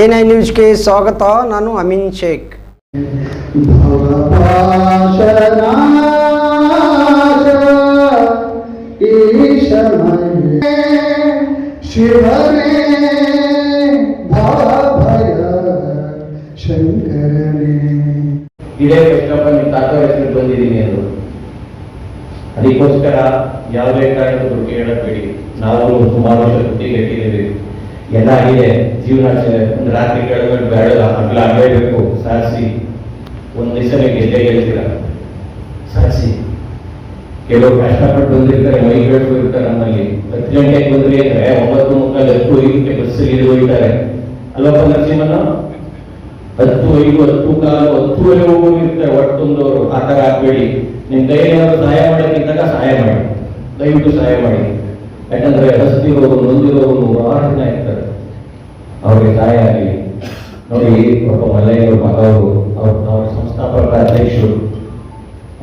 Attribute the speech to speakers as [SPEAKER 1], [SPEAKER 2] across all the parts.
[SPEAKER 1] N I ನ್ಯೂಸ್ಗೆ ಸ್ವಾಗತ, ನಾನು ಅಮೀನ್ ಶೇಖ್.
[SPEAKER 2] ಇದೇ ಕಷ್ಟಪ್ಪ ನಿಮ್ಮ ತಾತ ಹೆಸರು ಬಂದಿದ್ದೀನಿ ಅದು ಅದಕ್ಕೋಸ್ಕರ ಯಾವುದೇ ಕಾರಣಕ್ಕೂ ಹೇಳಬೇಡಿ ನಾವು ಸುಮಾರು ವರ್ಷ ಬುದ್ಧಿ ಕಟ್ಟಿದ್ದೀವಿ ಎಲ್ಲ ಆಗಿದೆ ಜೀವನ ರಾತ್ರಿ ಕೆಳಗಡೆ ಬೇಡ ಹಗ್ಲ ಆಗಲೇಬೇಕು ಸಾರಿಸಿ, ಒಂದು ದಿವಸ ಗೆದ್ದೆ ಗೆಲ್ತೀರ? ಸಾರಿಸಿ. ಕೆಲವು ಕಷ್ಟಪಟ್ಟು ಬಂದಿರ್ತಾರೆ ಮೈಗಳು ಇರ್ತಾರೆ ನಮ್ಮಲ್ಲಿ. ಹತ್ತು ಗಂಟೆಗೆ ಬಂದ್ರಿ ಅಂದ್ರೆ ಒಂಬತ್ತು ಮುಕ್ಕಾಲು ಹತ್ತು ಐದಕ್ಕೆ ಬಸ್ಸಲ್ಲಿ ಇದು ಹೋಗ್ತಾರೆ. ಅಲ್ವಪ್ಪ ನರಸಿಂಹನ ಹತ್ತು ಐದು ಹತ್ತು ಕಾಲು ಹತ್ತುವರೆ ಹೋಗಿರ್ತಾರೆ ಒಟ್ಟೊಂದವರು ಆ ಥರ ನಿಮ್ಮ ನಿಮ್ ಕೈಯಲ್ಲಿ ಸಹಾಯ ಮಾಡೋಕ್ಕಿದ್ದಾಗ ಸಹಾಯ ಮಾಡಿ. ದಯವಿಟ್ಟು ಸಹಾಯ ಮಾಡಿ. ಯಾಕಂದ್ರೆ ಹಸ್ತಿರೋರು ನೊಂದಿರೋರು ಜನ ಇರ್ತಾರೆ. ಅವ್ರಿಗೆ ಸಹಾಯ ಆಗಲಿ. ನೋಡಿ, ಒಬ್ಬ ಮಲೆಯವರು ಮಗ ಅವರು ಅವ್ರ ಸಂಸ್ಥಾಪಕ ಅಧ್ಯಕ್ಷರು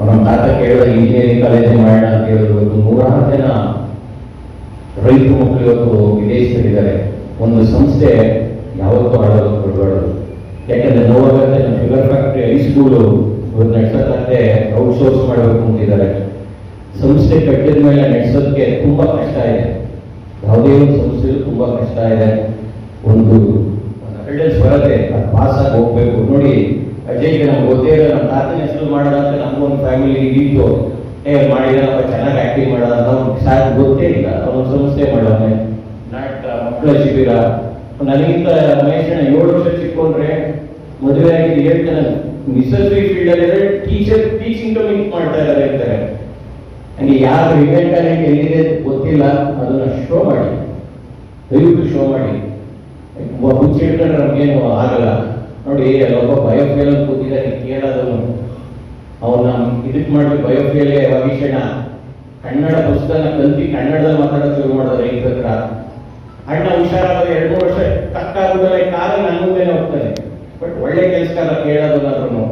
[SPEAKER 2] ನಮ್ಮ ತಾತ ಕೇಳಿದ ಇಂಜಿನಿಯರಿಂಗ್ ಕಾಲೇಜ್ ಮಾಡೋಣ ಅಂತ ಹೇಳಿದ್ರು. ಒಂದು ನೂರಾರು ಜನ ರೈತ ಮಕ್ಕಳು ಇವತ್ತು ವಿದೇಶದಲ್ಲಿದ್ದಾರೆ. ಒಂದು ಸಂಸ್ಥೆ ಯಾವತ್ತೂ ಆಡೋದು ಕೊಡಬಾರ್ದು ಯಾಕಂದ್ರೆ ನೋವಾಗತ್ತೆ, ನಮ್ಮ ಶುಗರ್ ಫ್ಯಾಕ್ಟ್ರಿ ಹೈಸ್ಕೂಲು ಇವತ್ತು ನಡೆಸೋದಂತೆ ಔಟ್ಸೋರ್ಸ್ ಮಾಡಬೇಕು ಅಂತಿದ್ದಾರೆ ಸಂಸ್ಥೆ ಕಟ್ಟಿದ ಮೇಲೆ ನಡೆಸೋದಕ್ಕೆ ತುಂಬಾ ಕಷ್ಟ ಇದೆ. ಯಾವುದೇ ಒಂದು ಸಂಸ್ಥೆಯೂ ತುಂಬಾ ಕಷ್ಟ ಇದೆ. ಒಂದು ಹರ್ಡಲ್ಸ್ ಸ್ವರತೆ, ಅದು ಪಾಸ್ ಆಗಿ ಹೋಗ್ಬೇಕು. ನೋಡಿ ಅಜಯ್ಗೆ ನಮ್ಗೆ ಗೊತ್ತೇ ಇಲ್ಲ ನಮ್ಮ ತಾತನ ಹೆಸರು ಮಾಡೋಣ ಅಂತ ಫ್ಯಾಮಿಲಿ ಇತ್ತು. ಏ ಮಾಡಿದಾರಪ್ಪ ಚೆನ್ನಾಗಿ ಆಕ್ಟಿಂಗ್ ಮಾಡೋಣ ಅವ್ನಿಗೆ ಸಾಕು ಗೊತ್ತೇ ಇಲ್ಲ. ಅವನ ಸಂಸ್ಥೆ ಮಾಡೋನೆ ನಾಟಕ, ಮಕ್ಕಳ ಶಿಬಿರ. ನನಗಿಂತ ಮಹೇಶನ ಏಳು ವರ್ಷ ಚಿಕ್ಕೊಂಡ್ರೆ ಮದುವೆ ಆಗಿ ಹೇಳ್ತಾನೆ ಮಿಸಸ್ರಿ ಫೀಲ್ಡ್ ಅಲ್ಲಿ ಟೀಚರ್ ಟೀಚಿಂಗ್ ಮಾಡ್ತಾ ಇದ್ದಾರೆ ಅಂತಾರೆ. ಹಂಗೆ ಯಾರು ರಿಟೈನ್ ಟ್ಯಾಲೆಂಟ್ ಎಲ್ಲಿದೆ ಗೊತ್ತಿಲ್ಲ. ಅದನ್ನು ಶೋ ಮಾಡಿ. ದಯವಿಟ್ಟು ಶೋ ಮಾಡಿ. ಹುಚ್ಚಿಡ್ಕೊಂಡ್ರೆ ನಮಗೇನು ಆಗಲ್ಲ. ನೋಡಿ ಅಲ್ಲೊಬ್ಬ ಬಯೋಫೇಲ್ ಅಂತ ಕೂತಿದ್ದಾನೆ ಕೇಳೋದನ್ನು ಅವನ್ನ ಇದಕ್ ಮಾಡಿ ಬಯೋಫೇಲೆ ಭವಿಷ್ಯನ ಕನ್ನಡ ಪುಸ್ತಕ ಕಲ್ತಿ ಕನ್ನಡದಲ್ಲಿ ಮಾತಾಡೋದು ಶುರು ಮಾಡಿದ್ರೆ ಈ ಹತ್ರ. ಅಣ್ಣ ಹುಷಾರಾದ ಎರಡು ವರ್ಷ ತಕ್ಕಾಗುದಲ್ಲ ಕಾಲ ನನ್ನ ಮುಂದೆ ಹೋಗ್ತಾನೆ ಬಟ್ ಒಳ್ಳೆ ಕೆಲಸಕಾರ ಕೇಳೋದನ್ನಾದ್ರೂ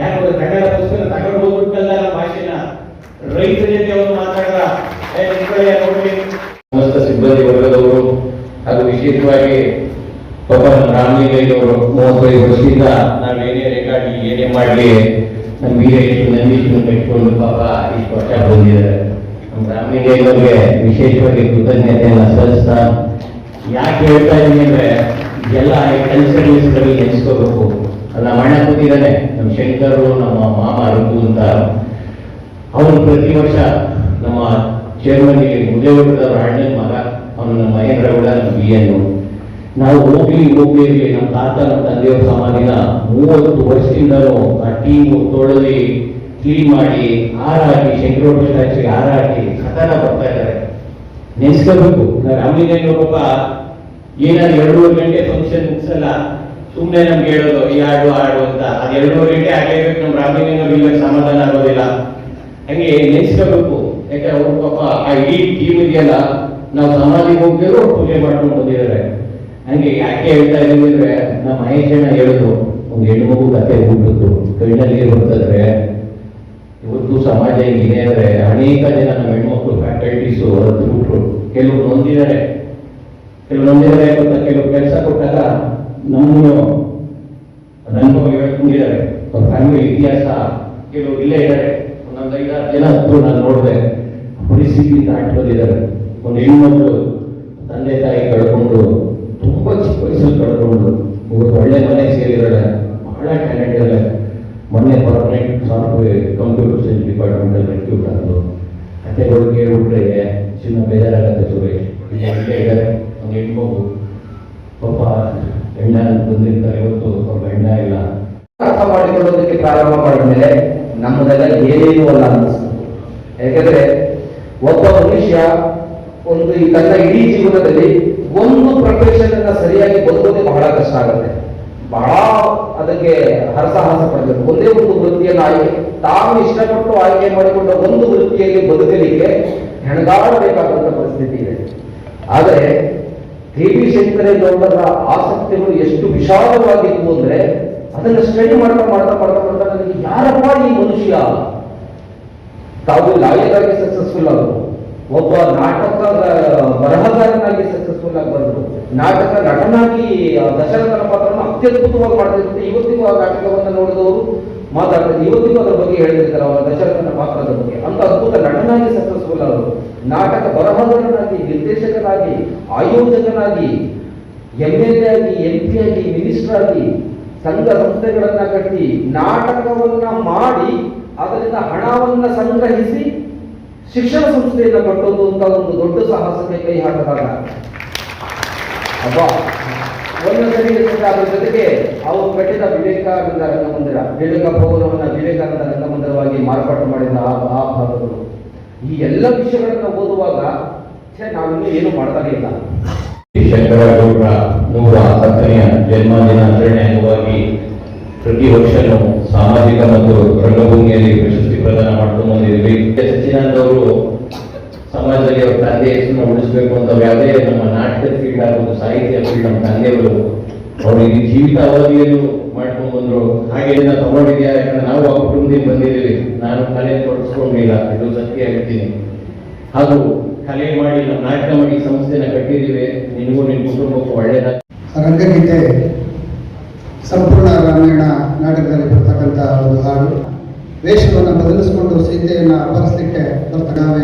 [SPEAKER 2] ಯಾಕಂದ್ರೆ ಕನ್ನಡ ಪುಸ್ತಕ ತಗೊಂಡು ಹೋಗ್ಬಿಟ್ಟಲ್ಲ ನಮ್ಮ ಭಾಷೆನ ರೈತರ ಜೊತೆ ಅವರು ನೋಡ್ರಿ. ಸಮಸ್ತ ಸಿಬ್ಬಂದಿ ವರ್ಗದವರು ಹಾಗೂ ವಿಶೇಷವಾಗಿ ಪಾಪ ನಮ್ಮ ರಾಮಲಿಂಗಯ್ಯನವರು ಮೂವತ್ತೈದು ವರ್ಷದಿಂದ ನಾವೇನೇ ರೆಕಾರ್ಡ್ ಏನೇ ಮಾಡಲಿ ನಮ್ಮ ವೀರ ಇಷ್ಟು ನಂದೀಶ್ ಇಟ್ಕೊಂಡು ಪಾಪ ಇಷ್ಟು ವರ್ಷ ಬಂದಿದ್ದಾರೆ ನಮ್ಮ ರಾಮಲಿಂಗಯ್ಯನವ್ರಿಗೆ ವಿಶೇಷವಾಗಿ ಕೃತಜ್ಞತೆಯನ್ನು ಸಲ್ಲಿಸ್ತಾ ಯಾಕೆ ಹೇಳ್ತಾ ಇದ್ದೀನಿ ಅಂದ್ರೆ ಎಲ್ಲ ಸರ್ವಿಸ್ಗಳಲ್ಲಿ ನೆನೆಸ್ಕೋಬೇಕು ನಮ್ಮ ಅಣ್ಣ ಕೂತಿದ್ದಾನೆ ನಮ್ಮ ಶಂಕರು, ನಮ್ಮ ಮಾಮ ಋತು ಅಂತ ಅವನು ಪ್ರತಿ ವರ್ಷ ನಮ್ಮ ಚೇರ್ಮನ್ ಮುದೇಗೌಡರ ಅಣ್ಣನ ಮಗ, ಅವನ ಮಹೇಂದ್ರ ನಮ್ಮ ಬಿ ಎನ್ನು ನಾವು ಹೋಗ್ಲಿ ಹೋಗ್ಲಿ ನಮ್ಮ ತಾತ, ನಮ್ಮ ತಂದೆಯವ್ರ ಸಮಾಧಿನ ಮೂವತ್ತು ವರ್ಷದಿಂದಲೂ ಆ ಟೀಮ್ ತೊಳೆದಿ ಕ್ಲೀನ್ ಮಾಡಿ ಹಾರ ಹಾಕಿ ಸ್ಟ್ಯಾಚ್ಯೂಗೆ ಹಾರ ಹಾಕಿ ಸತತ ಬರ್ತಾ ಇದ್ದಾರೆ. ನೆನೆಸ್ಕೋಬೇಕು. ರಾಮಲಿಂಗಯ್ಯ ಪಾಪ ಏನಾದ್ರು ಎರಡೂವರೆ ಗಂಟೆ ಫಂಕ್ಷನ್ ಮುಗಿಸಲ್ಲ ಸುಮ್ಮನೆ ನಮ್ಗೆ ಹೇಳೋದು, ಈ ಹಾಡು ಹಾಡು ಅಂತ. ಅದು ಎರಡೂವರೆ ಗಂಟೆ ಆಗಲೇಬೇಕು. ನಮ್ಮ ರಾಮಲಿಂಗಯ್ಯನವ್ರು ಇಲ್ಲ ಸಮಾಧಾನ ಆಗೋದಿಲ್ಲ. ಹಂಗೆ ನೆನೆಸ್ಕೋಬೇಕು. ಯಾಕೆ ಅವ್ರ ಪಾಪ ಆ ಇಡೀ ಟೀಮ್ ಇದೆಯಲ್ಲ, ನಾವು ಸಮಾಧಿಗೆ ಹೋಗ್ತಿದ್ರು ಪೂಜೆ ಮಾಡ್ಕೊಂಡು ಬಂದಿದ್ದಾರೆ. ಹಂಗೆ ಯಾಕೆ ಹೇಳ್ತಾ ಇದ್ದೀವಿ ಅಂದ್ರೆ, ನಮ್ಮ ಮಹೇಶಣ್ಣ ಹೇಳಿದ್ರು, ಒಂದು ಹೆಣ್ಣು ಮಗು ಕತೆ ಹೋಗ್ಬಿಟ್ಟು ಕಣ್ಣಲ್ಲಿ ಬರ್ತದ್ರೆ ಇವತ್ತು ಸಮಾಜ ಹಿಂಗಿದೆ ಅಂದ್ರೆ ಅನೇಕ ಜನ ನಮ್ಮ ಹೆಣ್ಮಕ್ಳು ಫ್ಯಾಕಲ್ಟೀಸು ಹೊರತು ಕೆಲವು ನೊಂದಿದ್ದಾರೆ. ಕೆಲವು ನೊಂದಿದ್ದಾರೆ ಗೊತ್ತಾ ಕೆಲವು ಕೆಲಸ ಕೊಟ್ಟಾಗ ನಮ್ಮನ್ನು ಅದನ್ನು ಹೇಳ್ಕೊಂಡಿದ್ದಾರೆ. ಅವ್ರ ಫ್ಯಾಮಿಲಿ ಇತಿಹಾಸ ಕೆಲವು ಇಲ್ಲೇ ಇದ್ದಾರೆ. ಒಂದೊಂದು ಐದಾರು ಜನ ಹತ್ತು ನಾನು ನೋಡಿದೆ ಪರಿಸ್ಥಿತಿ ದಾಟಿ ಬಂದಿದ್ದಾರೆ. ಒಂದು ಹೆಣ್ಮಕ್ಳು ತಂದೆ ತಾಯಿ ಕಳ್ಕೊಂಡು ತುಂಬಾ ಚಿಕ್ಕ ವಯಸ್ಸಲ್ಲಿ ಕಳ್ಕೊಂಡು ಒಳ್ಳೆ ಮನೆ ಸೇರಿದ್ದಾಳೆ ಬಹಳ ಟ್ಯಾಲೆಂಟ್ ಇದೆ. ಮೊನ್ನೆ permanent software computer science department ಅಲ್ಲಿ ರೆಕ್ಯೂಟ್ ಆದ್ರು ಕಥೆಗಳು ಕೇಳಿಬಿಟ್ರೆ, ಚಿನ್ನ ಬೇಜಾರಾಗತ್ತೆ ಸುರೇಶ್. ಇದ್ದಾರೆ, ಒಂದು ಹೆಣ್ಮಗು. ಪಾಪ ಹೆಣ್ಣ ಬಂದಿರ್ತಾರೆ, ಇವತ್ತು ಪಾಪ ಹೆಣ್ಣ ಇಲ್ಲ.
[SPEAKER 3] ಅರ್ಥ ಮಾಡಿಕೊಳ್ಳೋದಕ್ಕೆ ಪ್ರಾರಂಭ ಮಾಡಿದ್ಮೇಲೆ ನಮ್ಮದೆಲ್ಲ ಏನೇನೂ ಅಲ್ಲ ಅನ್ನಿಸ್ತು. ಯಾಕಂದ್ರೆ ಒಬ್ಬ ಮನುಷ್ಯ ಒಂದು ಈ ತನ್ನ ಇಡೀ ಜೀವನದಲ್ಲಿ ಒಂದು ಪ್ರೊಫೆಷನ್ ಅನ್ನ ಸರಿಯಾಗಿ ಬದುಕೋದೇ ಬಹಳ ಕಷ್ಟ ಆಗುತ್ತೆ. ಬಹಳ ಅದಕ್ಕೆ ಹರಸಾಹಸ ಪಡಬೇಕು. ಒಂದೇ ಒಂದು ವೃತ್ತಿಯನ್ನು ಆಯ್ಕೆ ತಾವು ಇಷ್ಟಪಟ್ಟು ಆಯ್ಕೆ ಮಾಡಿಕೊಂಡ ಒಂದು ವೃತ್ತಿಯಲ್ಲಿ ಬದುಕಲಿಕ್ಕೆ ಹೆಣಗಾಡಬೇಕಾದಂತ ಪರಿಸ್ಥಿತಿ ಇದೆ. ಆದರೆ ಕೆ ವಿ ಶಂಕರೇಗೌಡರ ಆಸಕ್ತಿಗಳು ಎಷ್ಟು ವಿಶಾಲವಾಗಿತ್ತು ಅಂದ್ರೆ ಅದನ್ನು ಸ್ಟಡಿ ಮಾಡ್ತಾ ಮಾಡ್ತಾ ಮಾಡ್ತಾ ಮಾಡ್ತಾ ಯಾರಪ್ಪ ಈ ಮನುಷ್ಯ. ತಾವು ಲಾಯರ್ ಆಗಿ ಸಕ್ಸಸ್ಫುಲ್ ಆದರು, ಒಬ್ಬ ನಾಟಕ, ಬರಹಗಾರನಾಗಿ ಸಕ್ಸಸ್ಫುಲ್ ಆಗಿ ಬಂದರು, ನಾಟಕ ನಟನಾಗಿ ದಶರಥನ ಪಾತ್ರವನ್ನು ಅತ್ಯದ್ಭುತವಾಗಿ ಮಾಡ್ತಿರುತ್ತೆ ಇವತ್ತಿಗೂ ಆ ನಾಟಕವನ್ನು ನೋಡಿದವರು ಮಾತಾಡ್ತಾರೆ. ಇವತ್ತಿಗೂ ಅದರ ಬಗ್ಗೆ ಹೇಳ್ತಿರ್ತಾರೆ ಅವರ ದಶರಥನ ಪಾತ್ರದ ಬಗ್ಗೆ. ಅಂತ ಅದ್ಭುತ ನಟನಾಗಿ ಸಕ್ಸಸ್ಫುಲ್ ಆದರು, ನಾಟಕ ಬರಹಗಾರನಾಗಿ, ನಿರ್ದೇಶಕನಾಗಿ, ಆಯೋಜಕನಾಗಿ ಎಂ ಎಲ್ ಎ ಆಗಿ ಎಂ ಪಿ ಆಗಿ ಮಿನಿಸ್ಟರ್ ಆಗಿ ಸಂಘ ಸಂಸ್ಥೆಗಳನ್ನ ಕಟ್ಟಿ ನಾಟಕವನ್ನ ಮಾಡಿ ಅದರಿಂದ ಹಣವನ್ನ ಸಂಗ್ರಹಿಸಿ ಶಿಕ್ಷಣ ಸಂಸ್ಥೆಯನ್ನ ಕಟ್ಟೋದು ಅಂತ ಒಂದು ದೊಡ್ಡ ಸಾಹಸಕ್ಕೆ ಕೈ ಹಾಕಿದಾಗ. ಅಬ್ಬಾ. ಒಂದು ಸರಿ ಅದರ ಜೊತೆಗೆ ಅವರು ಕಟ್ಟಿದ ವಿವೇಕಾನಂದ ರಂಗಮಂದಿರ ವಿವೇಕ ಭವನವನ್ನ ವಿವೇಕಾನಂದ ರಂಗಮಂದಿರವಾಗಿ ಮಾರ್ಪಾಟು ಮಾಡಿದ ಆ ಭಾಗಗಳು. ಈ ಎಲ್ಲ ವಿಷಯಗಳನ್ನ ಓದುವಾಗ ನಾವಿನ್ನೂ ಏನು ಮಾಡ್ತಾನೆ ಇಲ್ಲ.
[SPEAKER 2] ಶಂಕರಗೌಡರ ನೂರ ಹತ್ತನೆಯ ಜನ್ಮ ಆಚರಣೆ ಅಂಗವಾಗಿ ಪ್ರತಿ ವರ್ಷನೂ ಸಾಮಾಜಿಕ ಮತ್ತು ರಂಗಭೂಮಿಯಲ್ಲಿ ಪ್ರಶಸ್ತಿ ಪ್ರದಾನ ಮಾಡ್ಕೊಂಡು ಬಂದಿದ್ವಿ ಅವರು ಸಮಾಜದಲ್ಲಿ ಅವ್ರ ತಂದೆ ಹೆಸರನ್ನು ಅಂತ ಯಾವುದೇ ನಮ್ಮ ನಾಟಕ ಫೀಲ್ಡ್ ಆಗೋದು ಸಾಹಿತ್ಯ ಫೀಲ್ಡ್ ನಮ್ಮ ತಂದೆಯವರು ಅವ್ರು ಈ ಜೀವಿತ ಅವಧಿಯಲ್ಲೂ ಮಾಡ್ಕೊಂಡು ಬಂದ್ರು. ಹಾಗೆ ತಗೊಂಡಿದ್ಯಾ? ಯಾಕಂದ್ರೆ ನಾವು ಆ ಕುಟುಂಬದಿಂದ ಬಂದಿದ್ದೀವಿ. ನಾನು ಕಲೆ ತೊಡಸ್ಕೊಂಡಿಲ್ಲ ಇದು ಸತ್ಯ ಹೇಳ್ತೀನಿ. ಹಾಗೂ ಕಲೆ ಮಾಡಿ ನಮ್ಮ ನಾಟಕ ಮಾಡಿ ಸಂಸ್ಥೆನ ಕಟ್ಟಿದ್ದೀವಿ. ನಿನಗೂ ನಿನ್ನ ಕುಟುಂಬಕ್ಕೂ ಒಳ್ಳೆಯದ
[SPEAKER 4] ರಂಗಗೀತೆ ಸಂಪೂರ್ಣ ರಾಮಾಯಣ ನಾಟಕದಲ್ಲಿ ಬರ್ತಕ್ಕಂಥ ಒಂದು ಹಾಡು. ವೇಷವನ್ನು ಬದಲಿಸಿಕೊಂಡು ಸೀತೆಯನ್ನು ಅಪರಿಸಲಿಕ್ಕೆ ಬರ್ತಕ್ಕ ನಾವೇ